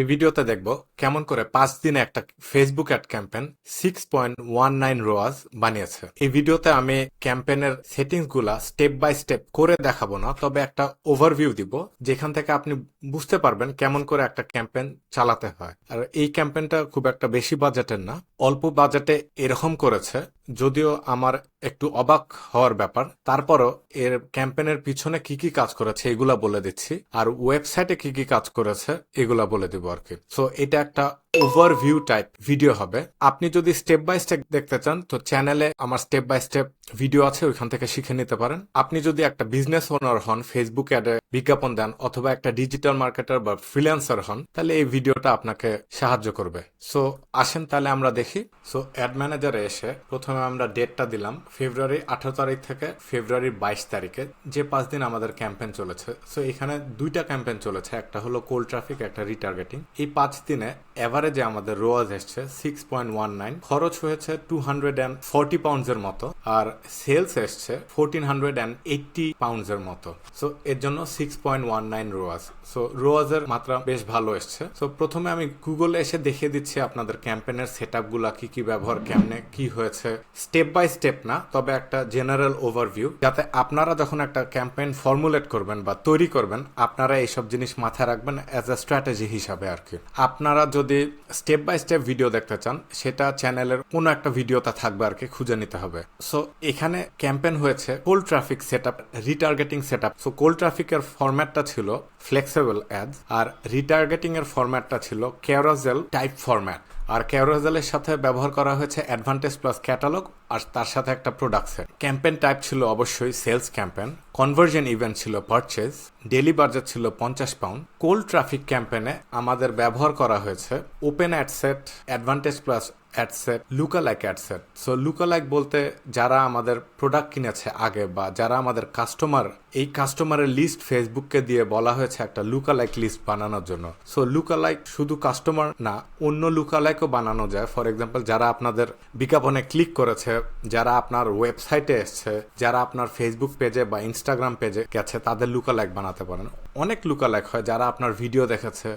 এই ভিডিওতে দেখব কেমন করে পাঁচ দিনে একটা Facebook ad campaign six point one nine ROAS বানিয়েছে। এই ভিডিওতে আমি ক্যাম্পেনের সেটিংসগুলা স্টেপ বাই স্টেপ করে দেখাবো না, তবে একটা ওভারভিউ দিব, যেখান থেকে আপনি বুঝতে পারবেন কেমন করে একটা ক্যাম্পেন চালাতে হয়। আর এই ক্যাম্পেনটা খুব একটা বেশি বাজেটের না, অল্প বাজেটে এরকম করেছে, যদিও আমার একটু অবাক হওয়ার ব্যাপার। তারপরও এর ক্যাম্পেনের পিছনে কি কি কাজ করেছে এগুলা বলে দিচ্ছি, আর ওয়েবসাইটে কি কি কাজ করেছে এগুলা বলে দিব। আর কি সো এটা একটা ওভারভিউ টাইপ ভিডিও হবে। আপনি যদি স্টেপ বাই স্টেপ দেখতে চান, তো চ্যানেলে আমার স্টেপ বাই স্টেপ ভিডিও আছে, ওইখান থেকে শিখে নিতে পারেন। আপনি যদি একটা বিজনেস ওনার হন ফেসবুক অ্যাডে বিজ্ঞাপন দেন, অথবা একটা ডিজিটাল মার্কেটার বা ফ্রিল্যান্সার হন, তাহলে এই ভিডিওটা আপনাকে সাহায্য করবে। সো আসেন তাহলে আমরা দেখি। সো অ্যাড ম্যানেজারে এসে প্রথমে আমরা ডেটটা দিলাম ফেব্রুয়ারি আঠারো তারিখ থেকে ফেব্রুয়ারির বাইশ তারিখে। যে পাঁচ দিন আমাদের ক্যাম্পেন চলেছে। সো এখানে দুইটা ক্যাম্পেন চলেছে, একটা হলো কোল্ড ট্রাফিক একটা রিটার্গেটিং এই পাঁচ দিনে এভারেজে আমাদের রোয়াজ এসছে সিক্স পয়েন্ট ওয়ান নাইন খরচ হয়েছে two hundred and forty pounds এর মতো, আর সেলস এসছে fourteen hundred and eighty pounds এর মতো। সো এর জন্য six point one nine ROAS. So রোয়াজের মাত্রা বেশ ভালো এসছে। সো প্রথমে আমি গুগলে এসে দেখিয়ে দিচ্ছি আপনাদের ক্যাম্পেনের সেটগুলা কি কি ব্যবহার, কেমনে কি হয়েছে। স্টেপ বাই স্টেপ না, তবে একটা জেনারেল ওভারভিউ যাতে আপনারা যখন একটা ক্যাম্পেইন ফর্মুলেট করবেন বা তৈরি করবেন, আপনারা এইসব জিনিস মাথায় রাখবেন অ্যাজ আ স্ট্র্যাটেজি হিসাবে আর কি। আপনারা যদি স্টেপ বাই স্টেপ ভিডিও দেখতে চান, সেটা চ্যানেলের কোনো একটা ভিডিওতে থাকবে আর কি, খুঁজে নিতে হবে। সো এখানে ক্যাম্পেন হয়েছে cold traffic set up retargeting set up so cold ট্রাফিকের ফরম্যাটটা ছিল ফ্লেক্সিবল অ্যাডস আর রিটার্গেটিং এর ফরম্যাটটা ছিল ক্যারোজেল টাইপ ফরম্যাট আর ক্যারোজেলের সাথে ব্যবহার করা হয়েছে অ্যাডভান্টেজ প্লাস ক্যাটালগ আর তার সাথে একটা প্রোডাক্ট সেট ক্যাম্পেন টাইপ ছিল অবশ্যই সেলস ক্যাম্পেন কনভার্জন ইভেন্ট ছিল পারচেজ ডেলি বাজার ছিল পঞ্চাশ পাউন্ড কোল্ড ট্রাফিক ক্যাম্পেনে আমাদের ব্যবহার করা হয়েছে open adset advantage plus adset, lookalike adset. So lookalike বলতে যারা আমাদের প্রোডাক্ট কিনেছে আগে বা যারা আমাদের কাস্টমার এই কাস্টমারের লিস্ট ফেসবুককে দিয়ে বলা হয়েছে একটা লুকালাইক লিস্ট বানানোর জন্য। সো লুকালাইক শুধু কাস্টমার না, অন্য লুকালাইকও বানানো যায়। ফর এক্সাম্পল যারা আপনাদের বিজ্ঞাপনে ক্লিক করেছে, যারা আপনার ওয়েবসাইটে এসছে, যারা আপনার ফেসবুক পেজে বা ইনস্টাগ্রাম পেজে গেছে, তাদের লুকালাইক বানাতে পারেন। অনেক লুকালাইক হয়। যারা আপনার ভিডিও দেখেছে,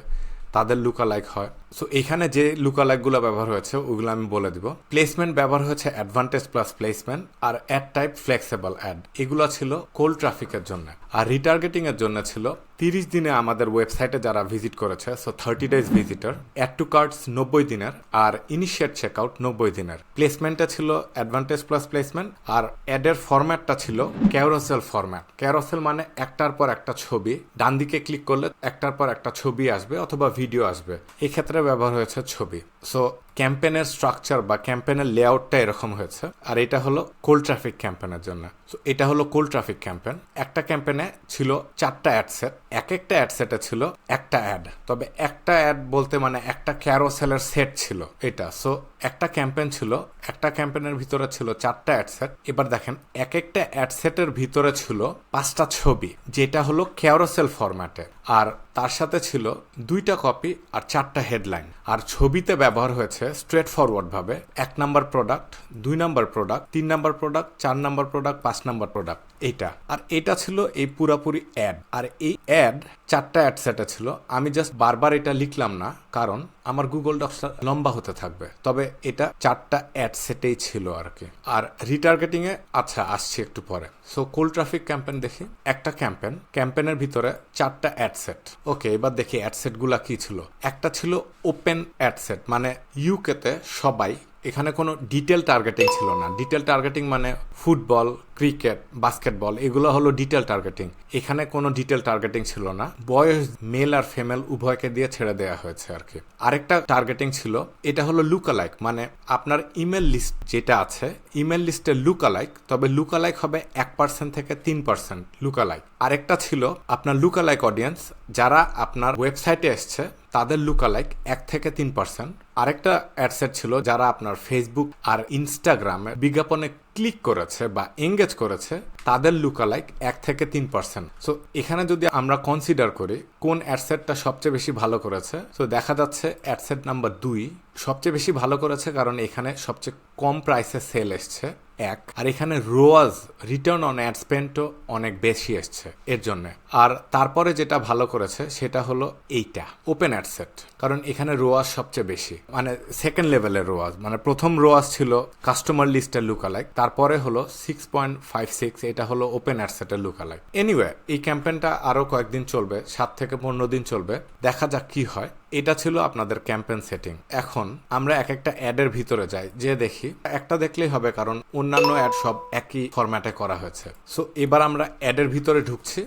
তাদের লুকালাইক হয়। সো এখানে যে লুকালাইকগুলো ব্যবহার হয়েছে, ওগুলো আমি বলে দিব। প্লেসমেন্ট ব্যবহার হয়েছে অ্যাডভান্টেজ প্লাস প্লেসমেন্ট আর অ্যাড টাইপ ফ্লেক্সিবল অ্যাড এগুলো ছিল কোল্ড ট্রাফিকের জন্য। আর রিটার্গেটিং এর জন্য ছিল তিরিশ দিনে আমাদের ওয়েবসাইটে যারা ভিজিট করেছে so thirty days visitor add to carts নব্বই দিনের আর ইনিশিয়েট চেক আউট নব্বই দিনের। প্লেসমেন্টটা ছিল অ্যাডভান্টেজ প্লাস প্লেসমেন্ট আর অ্যাডের ফরম্যাটটা ছিল ক্যারোসেল ফরম্যাট ক্যারোসেল মানে একটার পর একটা ছবি, ডান দিকে ক্লিক করলে একটার পর একটা ছবি আসবে অথবা ভিডিও আসবে। এই ক্ষেত্রে ব্যবহার হয়েছে ছবি। সো ক্যাম্পেনের স্ট্রাকচার বা ক্যাম্পেনের লেআউটটা এরকম হয়েছে। আর এটা হলো কোল্ড ট্রাফিক ক্যাম্পেনের জন্য। সো এটা হলো কোল্ড ট্রাফিক ক্যাম্পেন একটা ক্যাম্পেনে ছিল চারটা অ্যাড সেট এক একটা অ্যাড সেটে ছিল একটা অ্যাড তবে একটা অ্যাড বলতে মানে একটা ক্যারোসেলের সেট ছিল এটা। সো একটা ক্যাম্পেন ছিল, একটা ক্যাম্পেনের ভিতরে ছিল চারটা অ্যাড সেট এবার দেখেন, এক একটা অ্যাড সেটের ভিতরে ছিল পাঁচটা ছবি, যেটা হলো ক্যারোসেল ফরম্যাটে আর তার সাথে ছিল দুইটা কপি আর চারটা হেডলাইন আর ছবিতে ব্যবহার হয়েছে স্ট্রেট ফরওয়ার্ড ভাবে এক নাম্বার প্রোডাক্ট দুই নাম্বার প্রোডাক্ট তিন নাম্বার প্রোডাক্ট চার নাম্বার প্রোডাক্ট পাঁচ নাম্বার প্রোডাক্ট এইটা। আর এটা ছিল এই পুরাপুরি অ্যাড আর এই অ্যাড চারটা অ্যাড সেটে ছিল। আমি জাস্ট বারবার এটা লিখলাম না, কারণ আমার গুগল ডক্সটা লম্বা হতে থাকবে। তবে এটা চারটা অ্যাড সেটেই ছিল আর কি। আর রিটার্গেটিং এ আচ্ছা আসছি একটু পরে। সো কোল ট্রাফিক ক্যাম্পেন দেখি। একটা ক্যাম্পেন ক্যাম্পেনের ভিতরে চারটা অ্যাড সেট ওকে এবার দেখি অ্যাডগুলা কি ছিল। একটা ছিল ওপেন অ্যাড সেট মানে ইউকেতে সবাই, এখানে কোনো ডিটেল টার্গেটিং ছিল না। ডিটেল টার্গেটিং মানে ফুটবল, ক্রিকেট বাস্কেটবল এগুলো হলো ডিটেল টার্গেটিং এখানে কোনো ডিটেল টার্গেটিং ছিল না। বয়স মেল আর ফিমেল উভয়কে দিয়ে ছেড়ে দেওয়া হয়েছে আর কি আরেকটা টার্গেটিং ছিল, এটা হলো লুকালাইক মানে আপনার ইমেল লিস্ট যেটা আছে ইমেল লিস্টে লুকালাইক তবে লুকালাইক হবে এক পার্সেন্ট থেকে তিন পার্সেন্ট লুকালাইক আরেকটা ছিল আপনার লুকালাইক অডিয়েন্স যারা আপনার ওয়েবসাইটে এসছে তাদের লুকালাইক এক থেকে তিন পার্সেন্ট আরেকটা অ্যাডসেট ছিল যারা আপনার ফেসবুক আর ইনস্টাগ্রামে বিজ্ঞাপনে ক্লিক করেছে বা এঙ্গেজ করেছে, তাদের লুকালাইক এক থেকে তিন পার্সেন্ট সো এখানে যদি আমরা কনসিডার করি কোন অ্যাডসেটটা সবচেয়ে বেশি ভালো করেছে তো দেখা যাচ্ছে অ্যাডসেট নাম্বার দুই সবচেয়ে বেশি ভালো করেছে কারণ এখানে সবচেয়ে কম প্রাইসে সেল এসছে। এক। আর এখানে রোয়াজ, রিটার্ন অন অ্যাড স্পেন্টও অনেক বেশি এসছে এর জন্য। আর তারপরে যেটা ভালো করেছে সেটা হলো এইটা, ওপেন অ্যাডসেট কারণ এখানে রোয়াজ সবচেয়ে বেশি। মানে সেকেন্ড লেভেলের রোয়াজ মানে প্রথম রোয়াজ ছিল কাস্টমার লিস্টের লুকালাইক তারপরে হলো সিক্স পয়েন্ট ফাইভ সিক্স এটা হলো ওপেন অ্যাডসেটের লুকালাইক এনিওয়ে এই ক্যাম্পেইনটা আরও কয়েকদিন চলবে, সাত থেকে পনেরো দিন চলবে, দেখা যাক কি হয়। এটা ছিল আপনাদের ক্যাম্পেন সেটিং এখন আমরা এক একটা অ্যাডের ভিতরে যাই যে দেখি। একটা দেখলেই হবে, কারণ অন্যান্য অ্যাড সব একই ফরম্যাটে করা হয়েছে। সো এবার আমরা অ্যাডের ভিতরে ঢুকছি।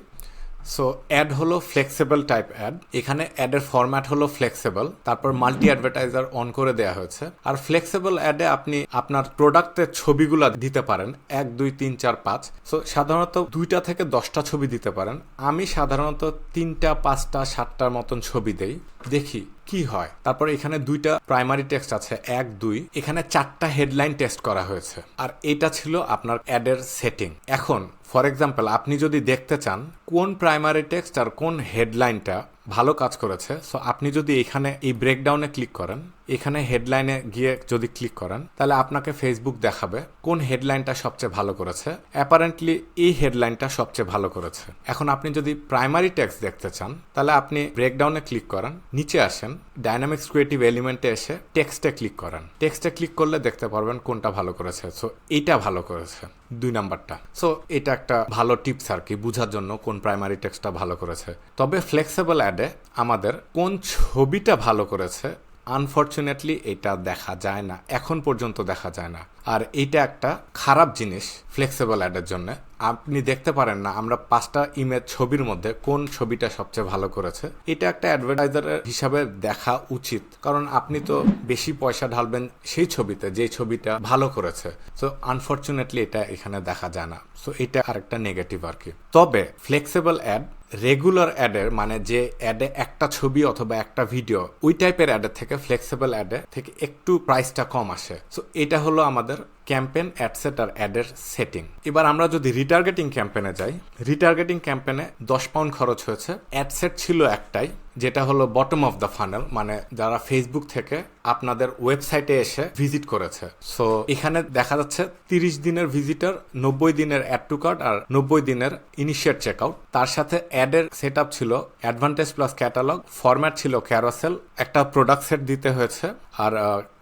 সো অ্যাড হলো ফ্লেক্সিবল টাইপ অ্যাড এখানে অ্যাডের ফরম্যাট হলো ফ্লেক্সিবল তারপর মাল্টি অ্যাডভার্টাইজার অন করে দেওয়া হয়েছে। আর ফ্লেক্সিবল অ্যাডে আপনি আপনার প্রোডাক্টের ছবিগুলো দিতে পারেন, এক, দুই, তিন, চার, পাঁচ। সো সাধারণত দুইটা থেকে দশটা ছবি দিতে পারেন। আমি সাধারণত তিনটা, পাঁচটা, সাতটার মতন ছবি দেই। দেখি কি হয়। তারপর এখানে দুইটা প্রাইমারি টেক্সট আছে, এক, দুই। এখানে চারটা হেডলাইন টেস্ট করা হয়েছে। আর এটা ছিল আপনার অ্যাডের সেটিং এখন ফর এক্সাম্পল আপনি যদি দেখতে চান কোন প্রাইমারি টেক্সট আর কোন হেডলাইনটা ভালো কাজ করেছে। সো আপনি যদি এখানে এই ব্রেকডাউনে ক্লিক করেন, এখানে হেডলাইনে গিয়ে যদি ক্লিক করেন, তাহলে আপনাকে ফেসবুক দেখাবে কোন হেডলাইনটা সবচেয়ে ভালো করেছে। অ্যাপারেন্টলি এই হেডলাইনটা সবচেয়ে ভালো করেছে। এখন আপনি যদি প্রাইমারি টেক্সট দেখতে চান, তাহলে আপনি ব্রেকডাউনে ক্লিক করেন, নিচে আসেন ডাইনামিক্স ক্রিয়েটিভ এলিমেন্টে এসে টেক্সটে ক্লিক করেন। টেক্সটে ক্লিক করলে দেখতে পারবেন কোনটা ভালো করেছে। সো এইটা ভালো করেছে, দুই নাম্বারটা। সো এটা একটা ভালো টিপস আর কি, বোঝার জন্য কোন প্রাইমারি টেক্সটটা ভালো করেছে। তবে ফ্লেক্সিবল অ্যাডে আমাদের কোন ছবিটা ভালো করেছে? আনফর্চুনেটলি এটা দেখা যায় না। এখন পর্যন্ত দেখা যায় না। আর এইটা একটা খারাপ জিনিস ফ্লেক্সিবল অ্যাডের জন্য। আপনি দেখতে পারেন না আমরা পাঁচটা ইমেজ ছবির মধ্যে কোন ছবিটা সবচেয়ে ভালো করেছে। এটা একটা অ্যাডভার্টাইজারের হিসাবে দেখা উচিত। কারণ আপনি তো বেশি পয়সা ঢালবেন সেই ছবিতে, যে ছবিটা ভালো করেছে। সো আনফর্চুনেটলি এটা এখানে দেখা যায় না। সো এটা আরেকটা নেগেটিভ আর কি। তবে ফ্লেক্সিবল অ্যাড রেগুলার অ্যাডের মানে যে অ্যাডে একটা ছবি অথবা একটা ভিডিও ওই টাইপের অ্যাডের থেকে ফ্লেক্সিবল অ্যাডে থেকে একটু প্রাইসটা কম আসে। সো এটা হলো আমাদের ক্যাম্পেন অ্যাডসেট আর অ্যাডের সেটিং এবার আমরা যদি রিটার্গেটিং ক্যাম্পেনে যাই রিটার্গেটিং ক্যাম্পেনে দশ পাউন্ড খরচ হয়েছে। অ্যাডসেট ছিল একটাই, যেটা হলো বটম অফ দ্য ফানেল মানে যারা ফেসবুক থেকে আপনাদের ওয়েবসাইটে এসে ভিজিট করেছে। সো এখানে দেখা যাচ্ছে তিরিশ দিনের ভিজিটার নব্বই দিনের অ্যাড টু কার্ড আর নব্বই দিনের ইনিশিয়েট চেক আউট তার সাথে অ্যাডের সেট আপ ছিল অ্যাডভান্টেজ প্লাস ক্যাটালগ ফরম্যাট ছিল ক্যারোসেল একটা প্রোডাক্ট সেট দিতে হয়েছে। আর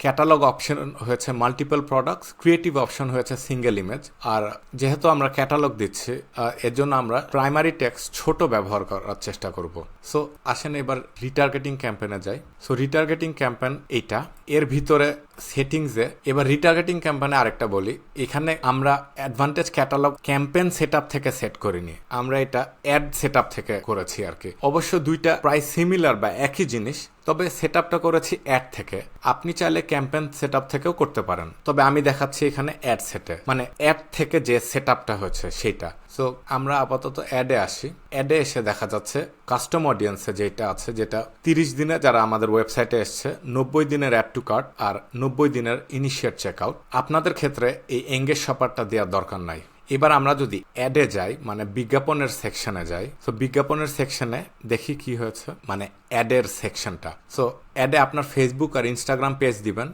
ক্যাটালগ অপশন হয়েছে মাল্টিপল প্রোডাক্টস ক্রিয়েটিভ অপশন হয়েছে সিঙ্গেল ইমেজ আর যেহেতু আমরা ক্যাটালগ দিচ্ছি এর জন্য আমরা প্রাইমারি ট্যাক্স ছোট ব্যবহার করার চেষ্টা করব। সো আসেন এবার রিটার্গেটিং ক্যাম্পেনে যাই। সো রিটার্গেটিং ক্যাম্পেন এইটা। এর ভিতরে সেটিংসে, এবার রিটার্গেটিং ক্যাম্পেনে আরেকটা বলি। এখানে আমরা অ্যাডভান্টেজ ক্যাটালগ ক্যাম্পেন সেট থেকে সেট করিনি। আমরা এটা অ্যাড সেট থেকে করেছি আর কি অবশ্য দুইটা প্রায় সিমিলার বা একই জিনিস, তবে সেট আপটা করেছি অ্যাড থেকে। আপনি চাইলে ক্যাম্পেন সেট থেকেও করতে পারেন। তবে আমি দেখাচ্ছি এখানে অ্যাড সেটে মানে অ্যাড থেকে যে সেট হয়েছে সেটা সো আমরা আপাতত অ্যাডে আসি। অ্যাডে এসে দেখা যাচ্ছে কাস্টম অডিয়েন্সে যেটা আছে, যেটা তিরিশ দিনে যারা আমাদের ওয়েবসাইটে এসছে, নব্বই দিনের অ্যাড টু কার্ট আর নব্বই দিনের ইনিশিয়েট চেক আউট আপনাদের ক্ষেত্রে এই এঙ্গেজ শপারটা দেওয়ার দরকার নাই। এবার আমরা যদি অ্যাডে যাই মানে বিজ্ঞাপনের সেকশনে যাই তো বিজ্ঞাপনের সেকশনে দেখি কি হয়েছে মানে অ্যাডের সেকশনটা সো অ্যাডে আপনার ফেসবুক আর ইনস্টাগ্রাম পেজ দিবেন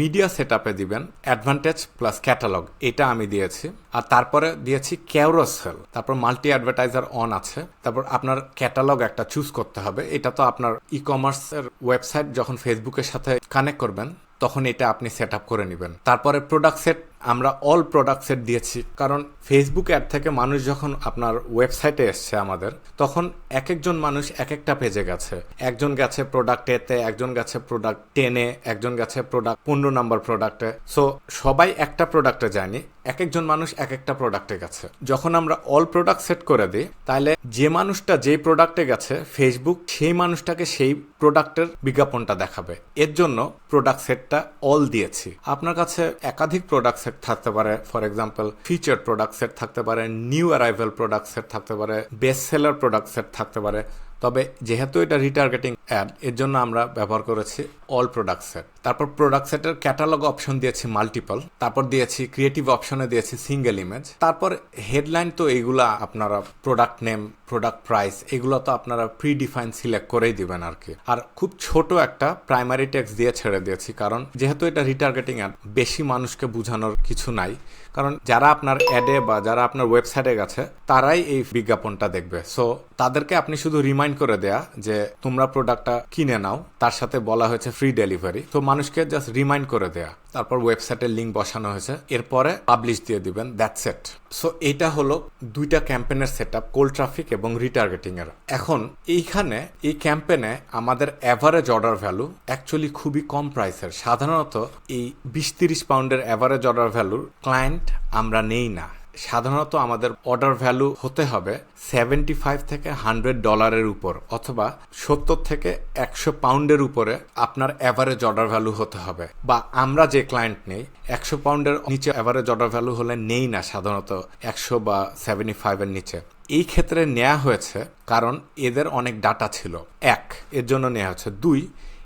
মিডিয়া সেট আপে দিবেন অ্যাডভান্টেজ প্লাস ক্যাটালগ এটা আমি দিয়েছি। আর তারপরে দিয়েছি ক্যারোসেল তারপর মাল্টি অ্যাডভার্টাইজার অন আছে, তারপর আপনার ক্যাটালগ একটা চুজ করতে হবে, এটা তো আপনার ই কমার্সের ওয়েবসাইট যখন ফেসবুকের সাথে কানেক্ট করবেন, তখন এটা আপনি সেট আপ করে নেবেন। তারপরে প্রোডাক্ট সেট আমরা অল প্রোডাক্ট সেট দিয়েছি। কারণ ফেসবুক অ্যাড থেকে মানুষ যখন আপনার ওয়েবসাইটে এসছে আমাদের, তখন এক একজন মানুষ এক একটা পেজে গেছে। একজন গেছে প্রোডাক্ট এতে একজন গেছে প্রোডাক্ট টেনে একজন গেছে প্রোডাক্ট পনেরো নাম্বার প্রোডাক্টে সো সবাই একটা প্রোডাক্টে যায়নি এক একজন মানুষ এক একটা প্রোডাক্টে গেছে। যখন আমরা অল প্রোডাক্ট সেট করে দিই, তাহলে যে মানুষটা যেই প্রোডাক্টে গেছে ফেসবুক সেই মানুষটাকে সেই প্রোডাক্টের বিজ্ঞাপনটা দেখাবে। এর জন্য প্রোডাক্ট সেটটা অল দিয়েছি। আপনার কাছে একাধিক প্রোডাক্ট সেট থাকতে পারে for example feature product set থাকতে পারে নিউ অ্যারাইভেল প্রোডাক্ট সেট থাকতে পারে বেস্ট সেলার প্রোডাক্ট সেট থাকতে পারে। তবে যেহেতু এটা রিটার্গেটিং অ্যাড এর জন্য আমরা ব্যবহার করেছি অল প্রোডাক্ট সেট তারপর প্রোডাক্ট সেটের ক্যাটালগ অপশন দিয়েছি মাল্টিপল তারপর দিয়েছি ক্রিয়েটিভ অপশনে দিয়েছি সিঙ্গেল ইমেজ তারপর হেডলাইন তো এইগুলা আপনারা প্রোডাক্ট নেম প্রোডাক্ট প্রাইস এগুলো তো আপনারা প্রি ডিফাইন সিলেক্ট করেই দিবেন আর কি। আর খুব ছোট একটা প্রাইমারি ট্যাক্স দিয়ে ছেড়ে দিয়েছি, কারণ যেহেতু এটা রিটার্গেটিং অ্যাড বেশি মানুষকে বোঝানোর কিছু নাই। কারণ যারা আপনার অ্যাডে বা যারা আপনার ওয়েবসাইটে গেছে, তারাই এই বিজ্ঞাপনটা দেখবে। সো তাদেরকে আপনি শুধু রিমাইন্ড করে দেয়া যে তোমরা প্রোডাক্টটা কিনে নাও, তার সাথে বলা হয়েছে ফ্রি ডেলিভারি তো মানুষকে জাস্ট রিমাইন্ড করে দেয়া। তারপর ওয়েবসাইটের লিঙ্ক বসানো হয়েছে। এরপরে পাবলিশ দিয়ে দিবেন দ্যাটস এট সো এটা হলো দুইটা ক্যাম্পেনের সেট আপ কোল্ড ট্রাফিক এবং রিটার্গেটিং এর এখন এইখানে, এই ক্যাম্পেনে আমাদের অ্যাভারেজ অর্ডার ভ্যালু অ্যাকচুয়ালি খুবই কম প্রাইসের সাধারণত এই বিশ তিরিশ পাউন্ডের অ্যাভারেজ অর্ডার ভ্যালুর ক্লায়েন্ট আমরা নেই না। সাধারণত আমাদের অর্ডার ভ্যালু হতে হবে সেভেন্টি ফাইভ থেকে হান্ড্রেড ডলারের উপর অথবা সত্তর থেকে একশো পাউন্ডের উপরে আপনার অ্যাভারেজ অর্ডার ভ্যালু হতে হবে। বা আমরা যে ক্লায়েন্ট নেই, একশো পাউন্ডের নিচে অ্যাভারেজ অর্ডার ভ্যালু হলে নেই না সাধারণত একশো বা সেভেন্টি ফাইভের নিচে। এই ক্ষেত্রে নেওয়া হয়েছে কারণ এদের অনেক ডাটা ছিল। এক, এর জন্য নেওয়া হয়েছে। দুই,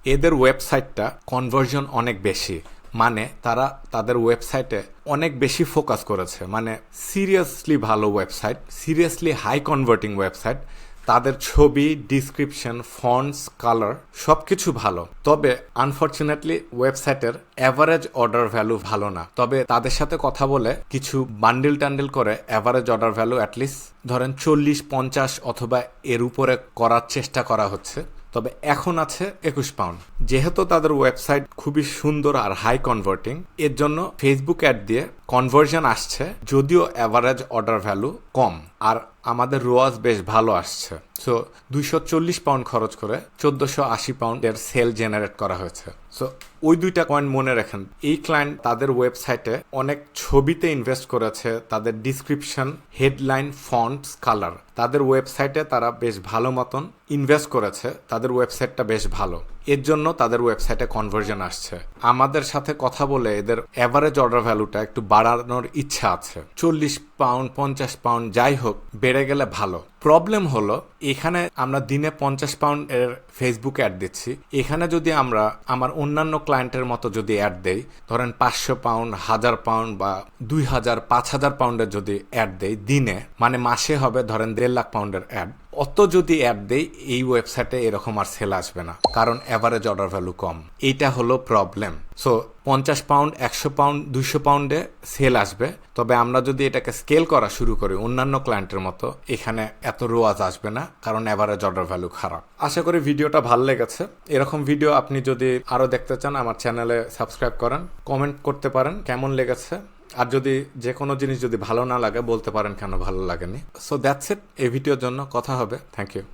এদের ওয়েবসাইটটা কনভার্জন অনেক বেশি। মানে তারা তাদের ওয়েবসাইটে অনেক বেশি ফোকাস করেছে। মানে সিরিয়াসলি ভালো website seriously high converting website তাদের ছবি ডিসক্রিপশন ফন্টস কালার সব কিছু ভালো। তবে আনফর্চুনেটলি ওয়েবসাইটের অ্যাভারেজ অর্ডার ভ্যালু ভালো না। তবে তাদের সাথে কথা বলে কিছু বান্ডিল টান্ডিল করে অ্যাভারেজ অর্ডার ভ্যালু অ্যাটলিস্ট ধরেন চল্লিশ, পঞ্চাশ অথবা এর উপরে করার চেষ্টা করা হচ্ছে। তবে এখন আছে একুশ পাউন্ড। যেহেতু তাদের ওয়েবসাইট খুবই সুন্দর আর হাই কনভার্টিং এর জন্য ফেসবুক অ্যাড দিয়ে কনভার্জন আসছে, যদিও অ্যাভারেজ অর্ডার ভ্যালু কম। আর আমাদের রোয়াজ বেশ ভালো আসছে। সো দুইশো চল্লিশ পাউন্ড খরচ করে চোদ্দশো আশি পাউন্ডের সেল জেনারেট করা হয়েছে। সো ওই দুইটা পয়েন্ট মনে রাখেন, এই ক্লায়েন্ট তাদের ওয়েবসাইটে অনেক ছবিতে ইনভেস্ট করেছে, তাদের ডিসক্রিপশন হেডলাইন ফন্টস কালার তাদের ওয়েবসাইটে তারা বেশ ভালো মতন ইনভেস্ট করেছে, তাদের ওয়েবসাইটটা বেশ ভালো। এর জন্য তাদের ওয়েবসাইটে কনভার্জন আসছে। আমাদের সাথে কথা বলে এদের অ্যাভারেজ অর্ডার ভ্যালুটা একটু বাড়ানোর ইচ্ছা আছে। চল্লিশ পাউন্ড পঞ্চাশ পাউন্ড যাই হোক, বেড়ে গেলে ভালো। প্রবলেম হলো, এখানে আমরা দিনে পঞ্চাশ পাউন্ড এর ফেসবুক অ্যাড দিচ্ছি। এখানে যদি আমরা আমার অন্যান্য ক্লায়েন্টের মতো যদি অ্যাড দেই, ধরেন পাঁচশো পাউন্ড হাজার পাউন্ড বা দুই হাজার, পাঁচ হাজার পাউন্ডের যদি অ্যাড দেই দিনে মানে মাসে হবে ধরেন দেড় লাখ পাউন্ডের অ্যাড অত যদি অ্যাড দেই, এই ওয়েবসাইটে এরকম আর সেল আসবে না, কারণ অ্যাভারেজ অর্ডার ভ্যালু কম। এইটা হলো প্রবলেম সো পঞ্চাশ পাউন্ড একশো পাউন্ড দুইশো পাউন্ডে সেল আসবে। তবে আমরা যদি এটাকে স্কেল করা শুরু করি, অন্যান্য ক্লায়েন্টের মতো, এখানে এত রোয়াজ আসবে না, কারণ অ্যাভারেজ অর্ডার ভ্যালু খারাপ। আশা করি ভিডিওটা ভালো লেগেছে। এরকম ভিডিও আপনি যদি আরও দেখতে চান, আমার চ্যানেলে সাবস্ক্রাইব করেন কমেন্ট করতে পারেন, কেমন লেগেছে? আর যদি যে কোনো জিনিস যদি ভালো না লাগে, বলতে পারেন কেন ভালো লাগেনি। সো দ্যাটস ইট এই ভিডিওর জন্য কথা হবে। Thank you